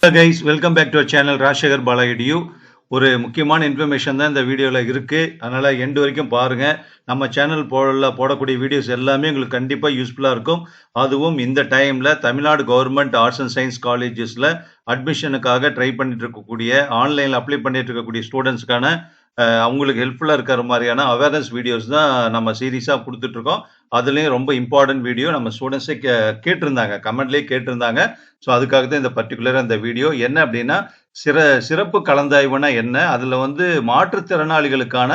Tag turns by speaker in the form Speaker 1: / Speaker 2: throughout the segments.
Speaker 1: Guys welcome back to channel Rajasekar பாலாயிடியூ ஒரு முக்கியமான information தான் இந்த வீடியோவில் இருக்குது அதனால் எண்டு வரைக்கும் பாருங்கள் நம்ம சேனல் போடல போடக்கூடிய வீடியோஸ் எல்லாமே உங்களுக்கு கண்டிப்பாக யூஸ்ஃபுல்லாக இருக்கும். அதுவும் இந்த டைமில் Tamil Nadu government arts and science காலேஜஸில் அட்மிஷனுக்காக ட்ரை பண்ணிட்டு இருக்கக்கூடிய ஆன்லைனில் அப்ளை பண்ணிட்டு இருக்கக்கூடிய ஸ்டூடெண்ட்ஸ்க்கான அவங்களுக்கு ஹெல்ப்ஃபுல்லாக இருக்கிற மாதிரியான அவேர்னஸ் வீடியோஸ் தான் நம்ம சீரியஸாக கொடுத்துட்ருக்கோம் அதுலேயும் ரொம்ப இம்பார்ட்டன்ட் வீடியோ நம்ம ஸ்டூடெண்ட்ஸே கே கேட்டிருந்தாங்க. கமெண்ட்லேயே கேட்டிருந்தாங்க. ஸோ அதுக்காக தான் இந்த பர்டிகுலராக இந்த வீடியோ என்ன அப்படின்னா சிற சிறப்பு கலந்தாய்வுனா என்ன? அதில் வந்து மாற்றுத்திறனாளிகளுக்கான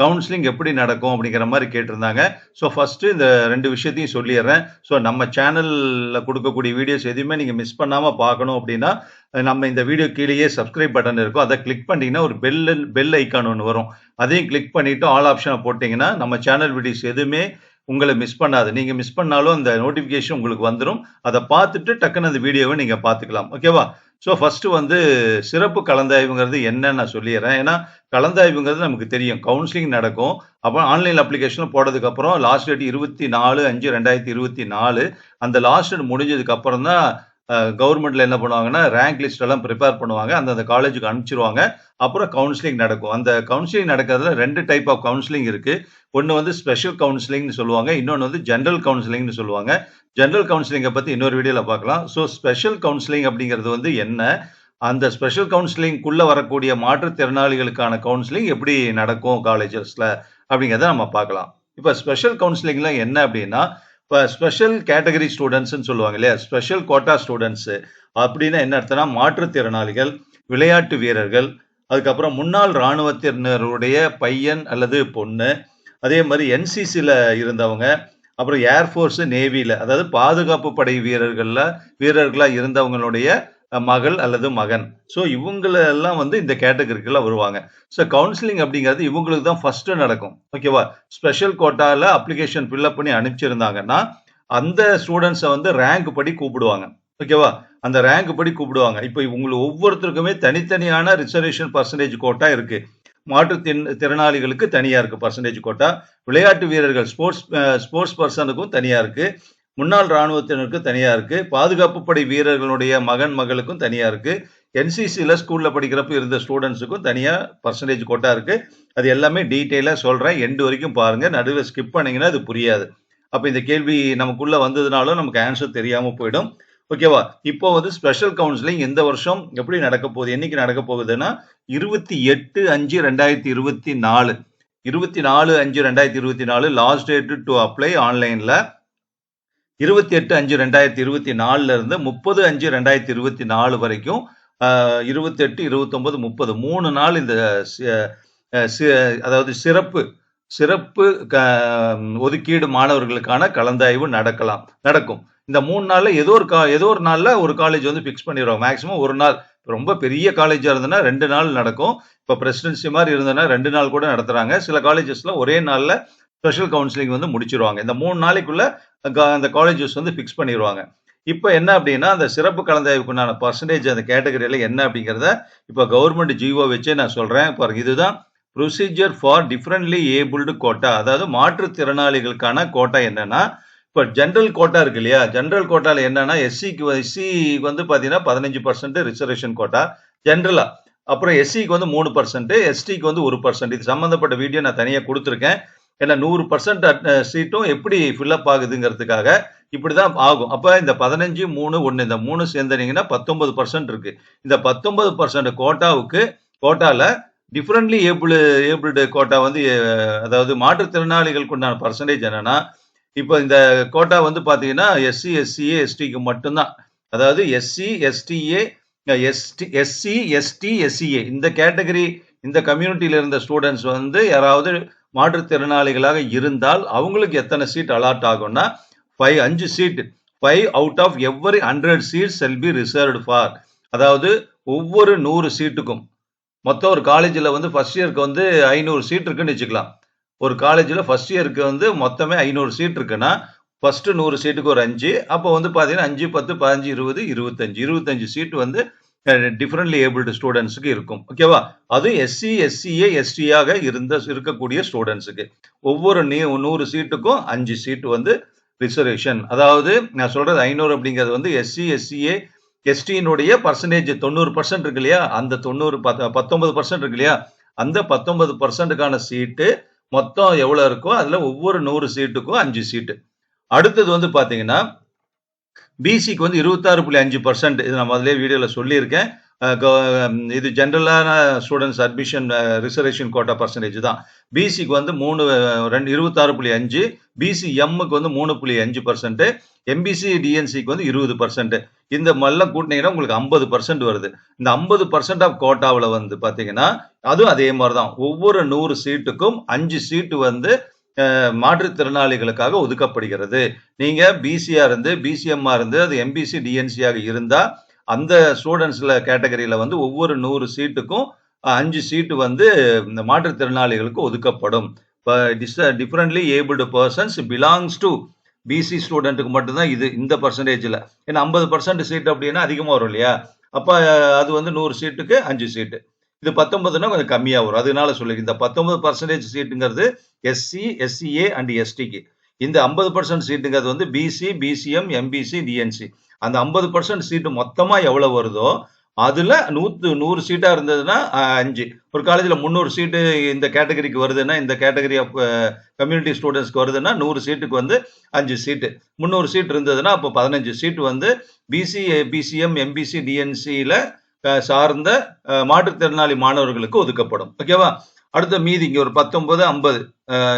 Speaker 1: கவுன்சிலிங் எப்படி நடக்கும் அப்படிங்கிற மாதிரி கேட்டிருந்தாங்க. ஸோ ஃபஸ்ட்டு இந்த ரெண்டு விஷயத்தையும் சொல்லிடுறேன். ஸோ நம்ம சேனலில் கொடுக்கக்கூடிய வீடியோஸ் எதுவுமே நீங்கள் மிஸ் பண்ணாமல் பார்க்கணும் அப்படின்னா நம்ம இந்த வீடியோ கீழேயே சப்ஸ்கிரைப் பட்டன் இருக்கும். அதை கிளிக் பண்ணிட்டீங்கன்னா ஒரு பெல் பெல் ஐக்கான் ஒன்று வரும். அதையும் கிளிக் பண்ணிவிட்டு ஆல் ஆப்ஷனை போட்டிங்கன்னா நம்ம சேனல் வீடியோஸ் எதுவுமே உங்களை மிஸ் பண்ணாது. நீங்கள் மிஸ் பண்ணாலும் அந்த நோட்டிஃபிகேஷன் உங்களுக்கு வந்துடும் அதை பார்த்துட்டு டக்குன்னு அந்த வீடியோவை நீங்கள் பார்த்துக்கலாம். ஓகேவா ஸோ ஃபஸ்ட்டு வந்து சிறப்பு கலந்தாய்வுங்கிறது என்னன்னு நான் சொல்லிடுறேன். ஏன்னா கலந்தாய்வுங்கிறது நமக்கு தெரியும். கவுன்சிலிங் நடக்கும். அப்போ ஆன்லைன் அப்ளிகேஷனில் போட்டதுக்கப்புறம் லாஸ்ட் டேட் இருபத்தி நாலு அஞ்சு ரெண்டாயிரத்தி இருபத்தி நாலு. அந்த லாஸ்ட் டேட் முடிஞ்சதுக்கப்புறம் தான் கவர்மெண்ட்ல என்ன பண்ணுவாங்கன்னா ரேங்க் லிஸ்ட் எல்லாம் ப்ரிப்பேர் பண்ணுவாங்க. அந்தந்த காலேஜுக்கு அனுப்பிச்சிருவாங்க. அப்புறம் கவுன்சிலிங் நடக்கும். அந்த கவுன்சிலிங் நடக்கிறதுல ரெண்டு டைப் ஆஃப் கவுன்சிலிங் இருக்கு. ஒன்று வந்து ஸ்பெஷல் கவுன்சிலிங்னு சொல்லுவாங்க. இன்னொன்று வந்து ஜென்ரல் கவுன்சிலிங்னு சொல்லுவாங்க. ஜென்ரல் கவுன்சிலிங்கை பற்றி இன்னொரு வீடியோவில் பார்க்கலாம். ஸோ ஸ்பெஷல் கவுன்சிலிங் அப்படிங்கிறது வந்து என்ன? அந்த ஸ்பெஷல் கவுன்சிலிங்குள்ளே வரக்கூடிய மாற்றுத்திறனாளிகளுக்கான கவுன்சிலிங் எப்படி நடக்கும் காலேஜஸில் அப்படிங்கிறத நம்ம பார்க்கலாம். இப்போ ஸ்பெஷல் கவுன்சிலிங்லாம் என்ன அப்படின்னா இப்போ ஸ்பெஷல் கேட்டகரி ஸ்டூடெண்ட்ஸ்னு சொல்லுவாங்க இல்லையா? ஸ்பெஷல் கோட்டா ஸ்டூடெண்ட்ஸு அப்படின்னா என்ன அர்த்தம்னா மாற்றுத்திறனாளிகள் விளையாட்டு வீரர்கள் அதுக்கப்புறம் முன்னாள் இராணுவத்தினருடைய பையன் அல்லது பொண்ணு அதே மாதிரி என்சிசியில் இருந்தவங்க அப்புறம் ஏர்ஃபோர்ஸு நேவியில் அதாவது பாதுகாப்பு படை வீரர்களில் வீரர்களாக இருந்தவங்களுடைய மகள் அல்லது மகன். ஸோ இவங்களெல்லாம் வந்து இந்த கேட்டகரிக்குள்ள வருவாங்க. ஸோ கவுன்சிலிங் அப்படிங்கிறது இவங்களுக்கு தான் ஃபர்ஸ்ட் நடக்கும். ஓகேவா ஸ்பெஷல் கோட்டாவில் அப்ளிகேஷன் ஃபில்அப் பண்ணி அனுப்பிச்சிருந்தாங்கன்னா அந்த ஸ்டூடெண்ட்ஸை வந்து ரேங்க் படி கூப்பிடுவாங்க. ஓகேவா அந்த ரேங்க் படி கூப்பிடுவாங்க. இப்போ உங்களுக்கு ஒவ்வொருத்தருக்குமே தனித்தனியான ரிசர்வேஷன் பர்சன்டேஜ் கோட்டா இருக்குது மாற்றுத்தின் திறனாளிகளுக்கு தனியா இருக்கு பர்சன்டேஜ் கோட்டா விளையாட்டு வீரர்கள் ஸ்போர்ட்ஸ் ஸ்போர்ட்ஸ் பர்சனுக்கும் தனியா இருக்கு. முன்னாள் இராணுவத்தினருக்கு தனியா இருக்கு. பாதுகாப்பு படை வீரர்களுடைய மகன் மகளுக்கும் தனியா இருக்கு. என்சிசியில் ஸ்கூலில் படிக்கிறப்ப இருந்த ஸ்டூடெண்ட்ஸுக்கும் தனியாக பர்சன்டேஜ் கோட்டா இருக்குது அது எல்லாமே டீட்டெயிலாக சொல்கிறேன் எண்டு வரைக்கும் பாருங்கள் நடுவில் ஸ்கிப் பண்ணிங்கன்னா அது புரியாது. அப்போ இந்த கேள்வி நமக்குள்ளே வந்ததுனாலும் நமக்கு ஆன்சர் தெரியாமல் போயிடும். ஓகேவா இப்போ வந்து ஸ்பெஷல் கவுன்சிலிங் இந்த வருஷம் எப்படி நடக்க போகுது? என்னைக்கு நடக்க போகுதுன்னா இருபத்தி எட்டு அஞ்சு ரெண்டாயிரத்தி இருபத்தி நாலு. இருபத்தி நாலு அஞ்சு ரெண்டாயிரத்தி இருபத்தி நாலு லாஸ்ட் டேட் டு அப்ளை ஆன்லைன்ல இருபத்தி எட்டு அஞ்சு ரெண்டாயிரத்தி இருபத்தி நாலுல இருந்து முப்பது அஞ்சு ரெண்டாயிரத்தி இருபத்தி நாலு வரைக்கும் இருபத்தெட்டு இருபத்தொன்பது முப்பது மூணு நாள் இந்த அதாவது சிறப்பு சிறப்பு க- ஒதுக்கீடு மாணவர்களுக்கான கலந்தாய்வு நடக்கலாம் நடக்கும். இந்த மூணு நாள்ல ஏதோ ஒரு கா ஏதோ ஒரு நாள்ல ஒரு காலேஜ் வந்து ஃபிக்ஸ் பண்ணிடுவாங்க மேக்ஸிமம் ஒரு நாள் ரொம்ப பெரிய காலேஜாக இருந்ததுன்னா ரெண்டு நாள் நடக்கும். இப்போ பிரசிடென்சி மாதிரி இருந்ததுன்னா ரெண்டு நாள் கூட நடத்துறாங்க. சில காலேஜஸ்ல ஒரே நாள்ல ஸ்பெஷல் கவுன்சிலிங் வந்து முடிச்சிருவாங்க. இந்த மூணு நாளைக்குள்ள க- அந்த காலேஜஸ் வந்து ஃபிக்ஸ் பண்ணிடுவாங்க இப்போ என்ன அப்படின்னா அந்த சிறப்பு கலந்தாய்வுக்குண்டான பர்சன்டேஜ் அந்த கேட்டகரியில் என்ன அப்படிங்கிறத இப்போ கவர்மெண்ட் ஜிஓ வச்சே நான் சொல்கிறேன் பாருங்க இதுதான் procedure for differently abled quota அதாவது மாற்றுத்திறனாளிகளுக்கான கோட்டா என்னன்னா இப்போ ஜென்ரல் கோட்டா இருக்கு இல்லையா? ஜென்ரல் கோட்டாவில் என்னன்னா எஸ்சிக்கு எஸ்சி வந்து பார்த்தீங்கன்னா பதினஞ்சு பர்சன்ட் ரிசர்வேஷன் கோட்டா ஜென்ரலா அப்புறம் எஸ்சிக்கு வந்து மூணு பர்சன்ட் எஸ்டிக்கு வந்து ஒரு பர்சன்ட் இது சம்மந்தப்பட்ட வீடியோ நான் தனியாக கொடுத்துருக்கேன். ஏன்னா நூறு பர்சன்ட் சீட்டும் எப்படி ஃபில்அப் ஆகுதுங்கிறதுக்காக இப்படி தான் ஆகும். அப்போ இந்த பதினஞ்சு மூணு ஒன்று இந்த மூணு சேர்ந்தனீங்கன்னா பத்தொன்பது பர்சன்ட் இருக்கு. இந்த பத்தொன்பது பர்சன்ட் கோட்டாவுக்கு கோட்டாவில் டிஃப்ரெண்ட்லி ஏபிள் ஏபிள்டு கோட்டா வந்து அதாவது மாற்றுத்திறனாளிகளுக்கு உண்டான பர்சன்டேஜ் என்னன்னா இப்போ இந்த கோட்டா வந்து பார்த்தீங்கன்னா எஸ்சி எஸ்சிஏ எஸ்டிக்கு மட்டும்தான். அதாவது SC STA ST SC ST SCA இந்த கேட்டகரி இந்த கம்யூனிட்டியில் இருந்த ஸ்டூடெண்ட்ஸ் வந்து யாராவது மாற்றுத்திறனாளிகளாக இருந்தால் அவங்களுக்கு எத்தனை சீட் அலாட் ஆகும்னா ஃபைவ் அஞ்சு seat five out of every hundred seat shall be reserved for அதாவது ஒவ்வொரு நூறு சீட்டுக்கும் மொத்தம் ஒரு காலேஜில் வந்து ஃபஸ்ட் இயருக்கு வந்து ஐநூறு சீட் இருக்குன்னு வச்சுக்கலாம். ஒரு காலேஜில் ஃபர்ஸ்ட் இயருக்கு வந்து மொத்தமே ஐநூறு சீட் இருக்குன்னா ஃபஸ்ட்டு நூறு சீட்டுக்கு ஒரு அஞ்சு அப்போ வந்து பார்த்தீங்கன்னா அஞ்சு பத்து பதினஞ்சு இருபது இருபத்தஞ்சு இருபத்தஞ்சு சீட்டு வந்து டிஃப்ரெண்ட்லி ஏபிள்டு ஸ்டூடெண்ட்ஸுக்கு இருக்கும். ஓகேவா அது எஸ்சி எஸ்சிஏ எஸ்டியாக இருந்த இருக்கக்கூடிய ஸ்டூடெண்ட்ஸுக்கு ஒவ்வொரு நீ நூறு சீட்டுக்கும் அஞ்சு சீட்டு வந்து ரிசர்வேஷன் அதாவது நான் சொல்கிறது ஐநூறு அப்படிங்கிறது வந்து எஸ்சி எஸ்சிஏ எஸ்டியினுடைய பர்சன்டேஜ் தொண்ணூறு பர்சன்ட் இருக்கு இல்லையா? அந்த தொண்ணூறு பத்தொன்பது பர்சன்ட் இருக்கு இல்லையா? அந்த பத்தொன்பது பர்சன்ட்டுக்கான சீட்டு மொத்தம் எவ்வளவு இருக்கோ அதுல ஒவ்வொரு நூறு சீட்டுக்கும் அஞ்சு சீட்டு அடுத்தது வந்து பாத்தீங்கன்னா பிசிக்கு வந்து இருபத்தாறு புள்ளி அஞ்சு பர்சன்ட் இது நான் முதலே வீடியோவில் சொல்லியிருக்கேன். இது ஜென்ரலான students admission reservation quota percentage தான். பிசிக்கு வந்து மூணு ரெண்டு இருபத்தாறு புள்ளி அஞ்சு பிசி எம்முக்கு வந்து மூணு புள்ளி அஞ்சு பர்சன்ட் எம்பிசி டிஎன்சிக்கு வந்து இருபது பர்சன்ட் இந்த மல்ல கூட்டினீங்கன்னா உங்களுக்கு ஐம்பது பர்சன்ட் வருது. இந்த ஐம்பது பர்சன்ட் ஆஃப் கோட்டாவில் வந்து பார்த்தீங்கன்னா அதுவும் அதே மாதிரி தான் ஒவ்வொரு நூறு சீட்டுக்கும் அஞ்சு சீட்டு வந்து மாற்றுத்திறனாளிகளுக்காக ஒதுக்கப்படுகிறது. நீங்கள் பிசியாக இருந்து பிசிஎம்மாக இருந்து அது எம்பிசி டிஎன்சியாக இருந்தால் அந்த ஸ்டூடெண்ட்ஸில் கேட்டகரியில் வந்து ஒவ்வொரு நூறு சீட்டுக்கும் அஞ்சு சீட்டு வந்து இந்த மாற்றுத்திறனாளிகளுக்கு ஒதுக்கப்படும். இப்போ டிஸ்ட differently abled persons belongs to BC ஸ்டூடெண்ட்டுக்கு மட்டும்தான் இது இந்த பர்சன்டேஜில் ஏன்னா ஐம்பது பர்சன்ட் சீட் அப்படின்னா அதிகமாக வரும் இல்லையா? அப்போ அது வந்து நூறு சீட்டுக்கு அஞ்சு சீட்டு இது பத்தொன்பதுனா கொஞ்சம் கம்மியாக வரும். அதனால சொல்லி இந்த பத்தொன்பது பர்சன்டேஜ் சீட்டுங்கிறது எஸ்சி எஸ்சிஏ அண்ட் எஸ்டிக்கு இந்த ஐம்பது பர்சன்ட் சீட்டுங்கிறது வந்து பிசி பிசிஎம் எம்பிசி டிஎன்சி அந்த ஐம்பது பர்சன்ட் சீட்டு மொத்தமாக எவ்வளோ வருதோ அதில் நூற்று நூறு சீட்டாக இருந்ததுன்னா அஞ்சு. ஒரு காலேஜில் முந்நூறு சீட்டு இந்த கேட்டகரிக்கு வருதுன்னா இந்த கேட்டகரி ஆஃப் கம்யூனிட்டி ஸ்டூடெண்ட்ஸ்க்கு வருதுன்னா நூறு சீட்டுக்கு வந்து அஞ்சு சீட்டு. முந்நூறு சீட் இருந்ததுன்னா அப்போ பதினஞ்சு சீட்டு வந்து பிசி பிசிஎம் எம்பிசி டிஎன்சியில் சார்ந்த மாற்றுத்திறனாளி மாணவர்களுக்கு ஒதுக்கப்படும். ஓகேவா? அடுத்த மீதி இங்கே ஒரு பத்தொன்பது ஐம்பது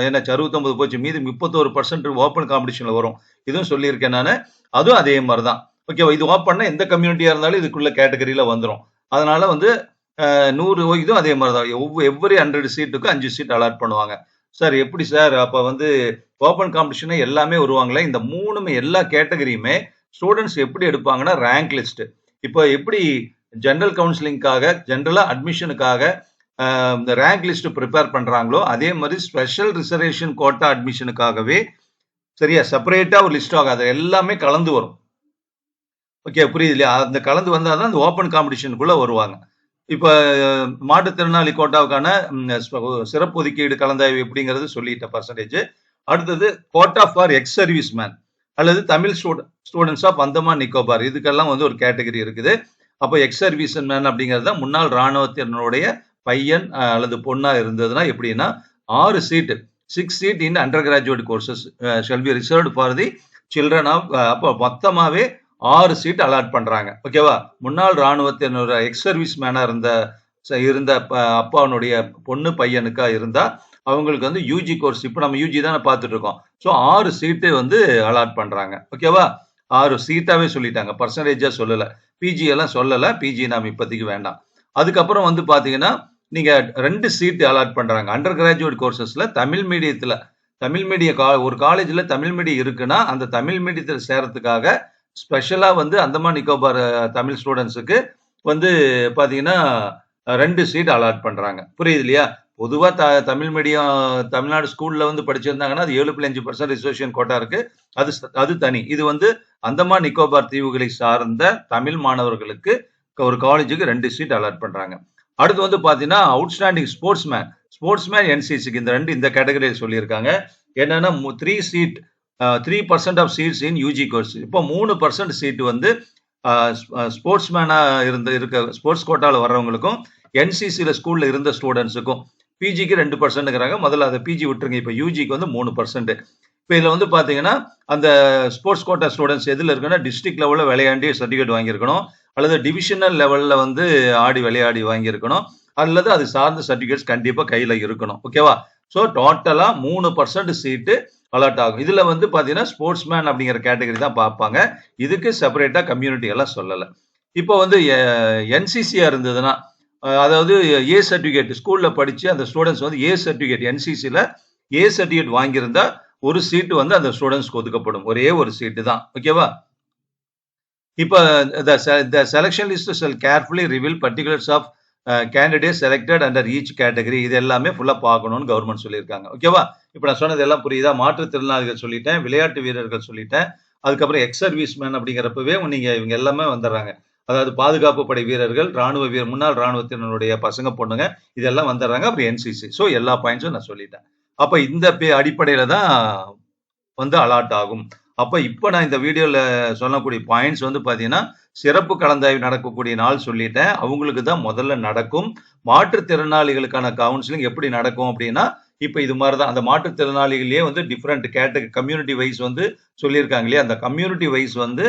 Speaker 1: என்னாச்சு அறுபத்தொம்பது போச்சு. மீதி முப்பத்தோரு பர்சன்ட் ஓப்பன் காம்படிஷனில் வரும். இதுவும் சொல்லியிருக்கேன் நான். அதுவும் அதே மாதிரி தான் ஓகேவா இது ஓப்பன்னா எந்த கம்யூனிட்டியாக இருந்தாலும் இதுக்குள்ள கேட்டகரியில் வந்துடும் அதனால வந்து நூறு இதுவும் அதே மாதிரி தான் ஒவ்வொரு எவ்வரி ஹண்ட்ரட் சீட்டுக்கும் அஞ்சு சீட் அலாட் பண்ணுவாங்க. சார் எப்படி சார்? அப்போ வந்து ஓப்பன் காம்படிஷனே எல்லாமே வருவாங்களே? இந்த மூணுமே எல்லா கேட்டகரியுமே ஸ்டூடெண்ட்ஸ் எப்படி எடுப்பாங்கன்னா ரேங்க் லிஸ்ட் இப்போ எப்படி ஜென்ரல் கவுன்சிலிங்காக ஜென்ரலாக அட்மிஷனுக்காக இந்த ரேங்க் லிஸ்ட் ப்ரிப்பேர் பண்ணுறாங்களோ அதே மாதிரி ஸ்பெஷல் ரிசர்வேஷன் கோட்டா அட்மிஷனுக்காகவே சரியா செப்பரேட்டாக ஒரு லிஸ்ட் ஆகாது அது எல்லாமே கலந்து வரும். ஓகே புரியுது இல்லையா? அந்த கலந்து வந்தால் தான் அந்த ஓப்பன் காம்படிஷனுக்குள்ளே வருவாங்க. இப்போ மாற்றுத்திறனாளி கோட்டாவுக்கான சிறப்பு ஒதுக்கீடு கலந்தாய்வு எப்படிங்கிறது சொல்லிட்டேன் பர்சன்டேஜ் அடுத்தது quota for ex service man அல்லது தமிழ் ஸ்டூடெண்ட்ஸ் ஆஃப் அந்தமான் நிக்கோபார். இதுக்கெல்லாம் வந்து ஒரு கேட்டகரி இருக்குது. அப்போ எக்ஸ் சர்வீஸ் மேன் அப்படிங்கிறது தான் முன்னாள் இராணுவத்தினருடைய பையன் அல்லது பொண்ணா இருந்ததுன்னா எப்படின்னா ஆறு seat six seat in undergraduate courses shall be reserved for the children of அப்போ மொத்தமாகவே ஆறு சீட் அலாட் பண்ணுறாங்க ஓகேவா முன்னாள் இராணுவத்தினோட எக்ஸ் சர்வீஸ் மேனாக இருந்த ச- இருந்த ப- அப்பாவுடைய பொண்ணு பையனுக்கா இருந்தால் அவங்களுக்கு வந்து யூஜி கோர்ஸ் இப்போ நம்ம யூஜி தானே பார்த்துட்டு இருக்கோம் ஸோ ஆறு சீட்டு வந்து அலாட் பண்ணுறாங்க ஓகேவா ஆறு சீட்டாகவே சொல்லிட்டாங்க. பர்சன்டேஜாக சொல்லலை. பிஜி எல்லாம் சொல்லலை. பிஜி நாம் இப்போதைக்கு வேண்டாம். அதுக்கப்புறம் வந்து பார்த்தீங்கன்னா நீங்கள் ரெண்டு சீட்டு அலாட் பண்ணுறாங்க அண்டர் கிராஜுவேட் கோர்சஸில் தமிழ் மீடியத்தில் தமிழ் மீடிய கா ஒரு காலேஜில் தமிழ் மீடியம் இருக்குன்னா அந்த தமிழ் மீடியத்தில் சேரத்துக்காக ஸ்பெஷலாக வந்து அந்தமான் நிக்கோபார் தமிழ் ஸ்டூடெண்ட்ஸுக்கு வந்து பார்த்தீங்கன்னா ரெண்டு சீட் அலாட் பண்ணுறாங்க புரியுது இல்லையா? பொதுவாக த தமிழ் மீடியம் தமிழ்நாடு ஸ்கூலில் வந்து படிச்சிருந்தாங்கன்னா அது ஏழு புள்ளி அஞ்சு பர்சன்ட் ரிசர்வேஷன் கோட்டா இருக்குது அது அது தனி. இது வந்து அந்தமான் நிக்கோபார் தீவுகளை சார்ந்த தமிழ் மாணவர்களுக்கு ஒரு காலேஜுக்கு ரெண்டு சீட் அலாட் பண்ணுறாங்க அடுத்து வந்து பார்த்தீங்கன்னா outstanding sports man sports man என்சிசிக்கு இந்த ரெண்டு இந்த கேட்டகரியில் சொல்லியிருக்காங்க. என்னன்னா three seat three percent of seats in UG course இப்போ மூணு பர்சன்ட் சீட் வந்து ஸ்போர்ட்ஸ் மேனாக இருந்த இருக்க ஸ்போர்ட்ஸ் கோட்டாவில் வர்றவங்களுக்கும் என்சிசியில் ஸ்கூலில் இருந்த ஸ்டூடெண்ட்ஸுக்கும் பிஜிக்கு ரெண்டு பர்சன்ட்ங்கிறாங்க முதல்ல அதை பிஜி விட்டுருங்க. இப்போ யூஜிக்கு வந்து மூணு பர்சன்ட் இப்போ இதில் வந்து பார்த்தீங்கன்னா அந்த ஸ்போர்ட்ஸ் கோட்டா ஸ்டூடெண்ட்ஸ் எதில் இருக்குன்னா டிஸ்ட்ரிக்ட் லெவலில் விளையாண்டி சர்டிஃபிகேட் வாங்கியிருக்கணும். அல்லது டிவிஷனல் லெவலில் வந்து ஆடி விளையாடி வாங்கியிருக்கணும். அல்லது அது சார்ந்த சர்டிஃபிகேட்ஸ் கண்டிப்பாக கையில் இருக்கணும். ஓகேவா ஸோ டோட்டலாக மூணு பர்சன்ட் சீட்டு அலாட் ஆகும். இதில் வந்து பார்த்தீங்கன்னா ஸ்போர்ட்ஸ் மேன் அப்படிங்கிற கேட்டகரி தான் பார்ப்பாங்க. இதுக்கு செப்பரேட்டாக கம்யூனிட்டி எல்லாம் சொல்லலை. இப்போ வந்து என்சிசியாக இருந்ததுன்னா அதாவது ஏ சர்டிஃபிகேட் ஸ்கூலில் படித்து அந்த ஸ்டூடெண்ட்ஸ் வந்து ஏ சர்டிஃபிகேட் என்சிசியில் ஏ சர்டிஃபிகேட் வாங்கியிருந்தா ஒரு சீட்டு வந்து அந்த ஸ்டூடெண்ட்ஸ்க்கு ஒதுக்கப்படும். ஒரே ஒரு சீட்டு தான். ஓகேவா இப்போ the selection list shall carefully reveal particulars of candidate selected under each category இது எல்லாமே ஃபுல்லாக பார்க்கணும்னு கவர்மெண்ட் சொல்லியிருக்காங்க. ஓகேவா இப்போ நான் சொன்னது எல்லாம் புரியுதா மாற்றுத்திறனாளிகள் சொல்லிட்டேன் விளையாட்டு வீரர்கள் சொல்லிட்டேன். அதுக்கப்புறம் எக்ஸ் சர்வீஸ் மேன் அப்படிங்கிறப்பவே நீங்கள் இவங்க எல்லாமே வந்துடுறாங்க. அதாவது பாதுகாப்பு படை வீரர்கள் ராணுவ வீரர் முன்னாள் ராணுவத்தினருடைய பசங்க பொண்ணுங்க இதெல்லாம் வந்துடுறாங்க. அப்புறம் என்சிசி ஸோ எல்லா பாயிண்ட்ஸும் நான் சொல்லிட்டேன். அப்போ இந்த அடிப்படையில் தான் வந்து அலாட் ஆகும். அப்போ இப்போ நான் இந்த வீடியோவில் சொல்லக்கூடிய பாயிண்ட்ஸ் வந்து பார்த்தீங்கன்னா சிறப்பு கலந்தாய்வு நடக்கக்கூடிய நாள் சொல்லிட்டேன். அவங்களுக்கு தான் முதல்ல நடக்கும். மாற்றுத்திறனாளிகளுக்கான கவுன்சிலிங் எப்படி நடக்கும் அப்படின்னா இப்போ இது மாதிரி தான் அந்த மாற்றுத்திறனாளிகளே வந்து டிஃப்ரெண்ட் கேட்டகரி கம்யூனிட்டி வைஸ் வந்து சொல்லியிருக்காங்க இல்லையா? அந்த கம்யூனிட்டி வைஸ் வந்து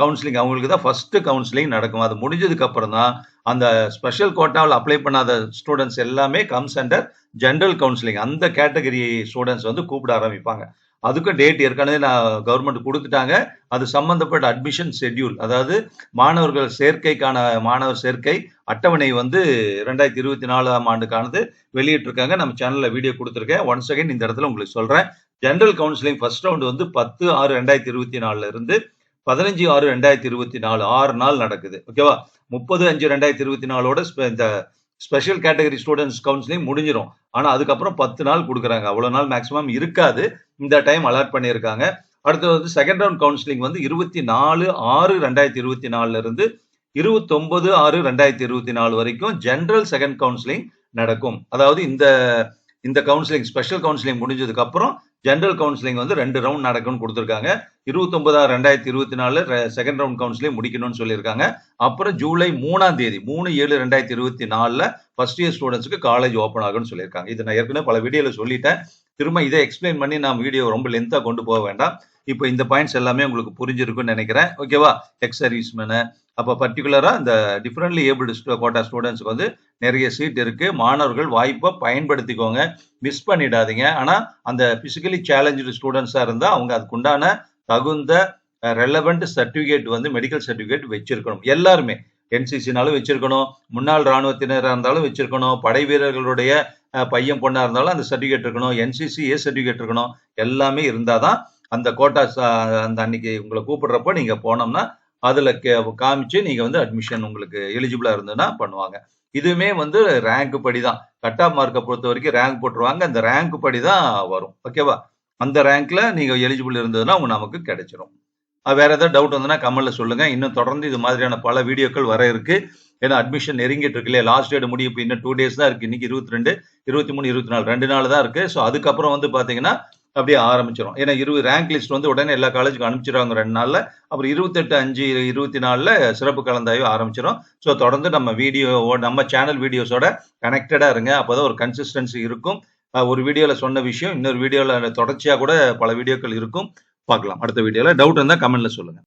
Speaker 1: கவுன்சிலிங் அவங்களுக்கு தான் ஃபர்ஸ்ட் கவுன்சிலிங் நடக்கும். அது முடிஞ்சதுக்கு அப்புறம் தான் அந்த ஸ்பெஷல் கோட்டாவில் அப்ளை பண்ணாத ஸ்டூடெண்ட்ஸ் எல்லாமே கம்ஸ் அண்டர் ஜென்ரல் கவுன்சிலிங் அந்த கேட்டகரி ஸ்டூடெண்ட்ஸ் வந்து கூப்பிட ஆரம்பிப்பாங்க. அதுக்கும் டேட் ஏற்கனவே நான் கவர்மெண்ட் கொடுத்துட்டாங்க. அது சம்பந்தப்பட்ட அட்மிஷன் ஷெட்யூல் அதாவது மாணவர்கள் சேர்க்கைக்கான மாணவர் சேர்க்கை அட்டவணை வந்து ரெண்டாயிரத்தி இருபத்தி நாலாம் ஆண்டுக்கானது வெளியிட்டிருக்காங்க. நம்ம சேனலில் வீடியோ கொடுத்துருக்கேன். ஒன்ஸ் அகைன் இந்த இடத்துல உங்களுக்கு சொல்கிறேன் ஜென்ரல் கவுன்சிலிங் ஃபர்ஸ்ட் ரவுண்ட் வந்து பத்து ஆறு ரெண்டாயிரத்தி இருபத்தி நாலுல இருந்து பதினஞ்சு ஆறு ரெண்டாயிரத்தி இருபத்தி நாலு ஆறு நாள் நடக்குது. ஓகேவா முப்பது அஞ்சு ரெண்டாயிரத்தி இருபத்தி நாலோட இந்த ஸ்பெஷல் கேட்டகரி ஸ்டூடெண்ட்ஸ் கவுன்சிலிங் முடிஞ்சிடும் ஆனால் அதுக்கப்புறம் பத்து நாள் கொடுக்குறாங்க. அவ்வளோ நாள் மேக்ஸிமம் இருக்காது. இந்த டைம் அலாட் பண்ணியிருக்காங்க. அடுத்து வந்து செகண்ட் ரவுண்ட் கவுன்சிலிங் வந்து இருபத்தி நாலு ஆறு ரெண்டாயிரத்தி இருபத்தி நாலுலேருந்து இருபத்தொன்பது ஆறு ரெண்டாயிரத்தி இருபத்தி நாலு வரைக்கும் ஜென்ரல் செகண்ட் கவுன்சிலிங் நடக்கும். அதாவது இந்த இந்த கவுன்சிலிங் ஸ்பெஷல் கவுன்சிலிங் முடிஞ்சதுக்கு அப்புறம் ஜென்ரல் கவுன்சிலிங் வந்து ரெண்டு ரவுண்ட் நடக்கும்னு கொடுத்துருக்காங்க. இருபத்தொன்பதாம் ரெண்டாயிரத்தி இருபத்தி நாலு செகண்ட் ரவுண்ட் கவுன்சிலிங் முடிக்கணும்னு சொல்லியிருக்காங்க. அப்புறம் ஜூலை மூணாம் தேதி மூணு ஏழு ரெண்டாயிரத்தி இருபத்தி நாலில் ஃபர்ஸ்ட் இயர் ஸ்டூடெண்ட்ஸ்க்கு காலேஜ் ஓப்பன் ஆகும்னு சொல்லியிருக்காங்க. இது நான் ஏற்கனவே பல வீடியோவில் சொல்லிட்டேன். திரும்ப இதை எக்ஸ்பிளைன் பண்ணி நான் வீடியோ ரொம்ப லென்த்தாக கொண்டு போக வேண்டாம். இப்போ இந்த பாயிண்ட்ஸ் எல்லாமே உங்களுக்கு புரிஞ்சிருக்கும்னு நினைக்கிறேன். ஓகேவா எக்ஸ் சர்வீஸ்மேனு அப்போ பர்டிகுலராக இந்த டிஃப்ரெண்ட்லி ஏபிள்டு கோட்டா ஸ்டூடெண்ட்ஸ்க்கு வந்து நிறைய சீட் இருக்கு. மாணவர்கள் வாய்ப்பை பயன்படுத்திக்கோங்க. மிஸ் பண்ணிடாதீங்க. ஆனால் அந்த பிசிக்கலி சேலஞ்சு ஸ்டூடெண்ட்ஸாக இருந்தால் அவங்க அதுக்குண்டான தகுந்த ரெலவெண்ட் சர்டிஃபிகேட் வந்து மெடிக்கல் சர்டிஃபிகேட் வச்சிருக்கணும். எல்லாருமே. என்சிசினாலும் வச்சிருக்கணும். முன்னாள் ராணுவத்தினராக இருந்தாலும் வச்சிருக்கணும். படை வீரர்களுடைய பையன் பொண்ணாக இருந்தாலும் அந்த சர்டிஃபிகேட் இருக்கணும். என்சிசி ஏ சர்டிஃபிகேட் இருக்கணும். எல்லாமே இருந்தால் தான் அந்த கோட்டா அந்த அன்னைக்கு உங்களை கூப்பிடுறப்போ நீங்க போனோம்னா அதுல கே- காமிச்சு நீங்க வந்து அட்மிஷன் உங்களுக்கு எலிஜிபிளா இருந்ததுன்னா பண்ணுவாங்க. இதுவுமே வந்து ரேங்க் படி தான் கட் ஆஃப் மார்க்கை பொறுத்த வரைக்கும் ரேங்க் போட்டுருவாங்க. அந்த ரேங்க் படி தான் வரும் ஓகேவா அந்த ரேங்க்ல நீங்க எலிஜிபிள் இருந்ததுன்னா உங்க நமக்கு கிடைச்சிரும். வேற ஏதாவது டவுட் வந்ததுன்னா கமெண்ட்ல சொல்லுங்க. இன்னும் தொடர்ந்து இது மாதிரியான பல வீடியோக்கள் வர இருக்கு. ஏன்னா அட்மிஷன் நெருங்கிட்டு இருக்கு இல்லையா? லாஸ்ட் டேட் முடியும் இப்போ இன்னும் டூ டேஸ் தான் இருக்கு. இன்னைக்கு இருபத்தி ரெண்டு இருபத்தி மூணு இருபத்தி நாலு ரெண்டு நாள் தான் இருக்கு. ஸோ அதுக்கப்புறம் வந்து பாத்தீங்கன்னா அப்படியே ஆரம்பிச்சிடும் ஏன்னா இருபது ரேங்க் லிஸ்ட் வந்து உடனே எல்லா காலேஜுக்கும் அனுப்பிச்சிடுவாங்க ரெண்டு நாளில். அப்புறம் இருபத்தெட்டு அஞ்சு இருபத்தி நாலில் சிறப்பு கலந்தாய்வு ஆரம்பிச்சிடும் ஸோ தொடர்ந்து நம்ம வீடியோ நம்ம சேனல் வீடியோஸோட கனெக்டடாக இருங்க. அப்போதான் ஒரு கன்சிஸ்டன்சி இருக்கும். ஒரு வீடியோவில் சொன்ன விஷயம் இன்னொரு வீடியோவில் தொடர்ச்சியாக கூட பல வீடியோக்கள் இருக்கும். பார்க்கலாம். அடுத்த வீடியோவில் டவுட் இருந்தால் கமெண்ட்டில் சொல்லுங்கள்